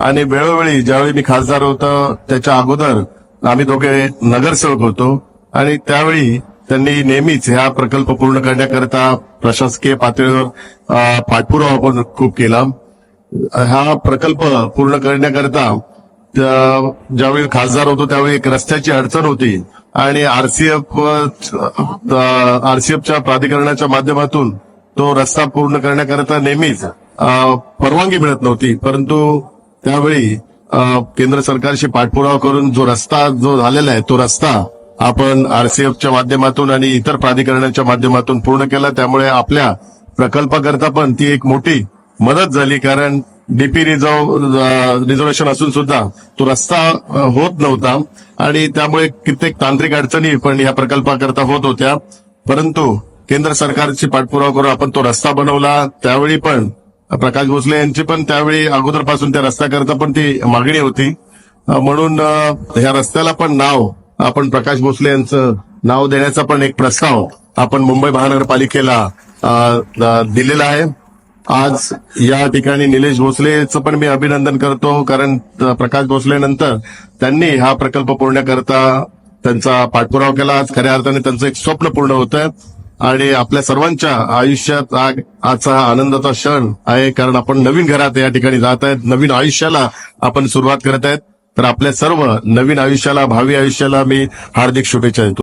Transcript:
आणि वेळोवेळी ज्यावेळी मी खासदार होतो त्याच्या अगोदर आम्ही दोघे नगरसेवक होतो. आणि त्यावेळी त्यांनी नेहमीच हा प्रकल्प पूर्ण करण्याकरता प्रशासकीय पातळीवर पाठपुरावा आपण खूप केला. हा प्रकल्प पूर्ण करण्याकरता ज्यावेळी खासदार होतो त्यावेळी एक रस्त्याची अडचण होती. आणि आरसीएफ आरसीएफच्या प्राधिकरणाच्या माध्यमातून तो रस्ता पूर्ण करण्याकरता नेहमीच परवानगी मिळत नव्हती. परंतु त्यावेळी केंद्र सरकारशी पाठपुरावा करून जो रस्ता जो झालेला आहे तो रस्ता आपण आरसीएफच्या माध्यमातून आणि इतर प्राधिकरणाच्या माध्यमातून पूर्ण केला. त्यामुळे आपल्या प्रकल्पाकरता पण ती एक मोठी मदत झाली. कारण डीपी रिझर्व रिझर्वेशन असून सुद्धा तो रस्ता होत नव्हता. आणि त्यामुळे कित्येक तांत्रिक अडचणी पण या प्रकल्पाकरता होत होत्या. परंतु केंद्र सरकारची पाठपुरावा करून आपण तो रस्ता बनवला. त्यावेळी पण प्रकाश भोसले यांची पण त्यावेळी अगोदरपासून त्या रस्त्याकरता पण ती मागणी होती. म्हणून ह्या रस्त्याला पण नाव आपण प्रकाश भोसले यांचं नाव देण्याचा पण एक प्रस्ताव आपण मुंबई महानगरपालिकेला दिलेला आहे. आज या ठिकाणी निलेश भोसलेचं पण मी अभिनंदन करतो कारण प्रकाश भोसले नंतर त्यांनी हा प्रकल्प पूर्णकरता त्यांचा पाठपुरावा केला. आज खऱ्या अर्थाने त्यांचं एक स्वप्न पूर्ण होतं आणि आपल्या सर्वांच्या आयुष्यात आजचा हा आनंदाचा क्षण आहे कारण आपण नवीन घरात या ठिकाणी जात आहेत. नवीन आयुष्याला आपण सुरुवात करत आहेत. तर आपल्या सर्व नवीन आयुष्याला भावी आयुष्याला मी हार्दिक शुभेच्छा देतो.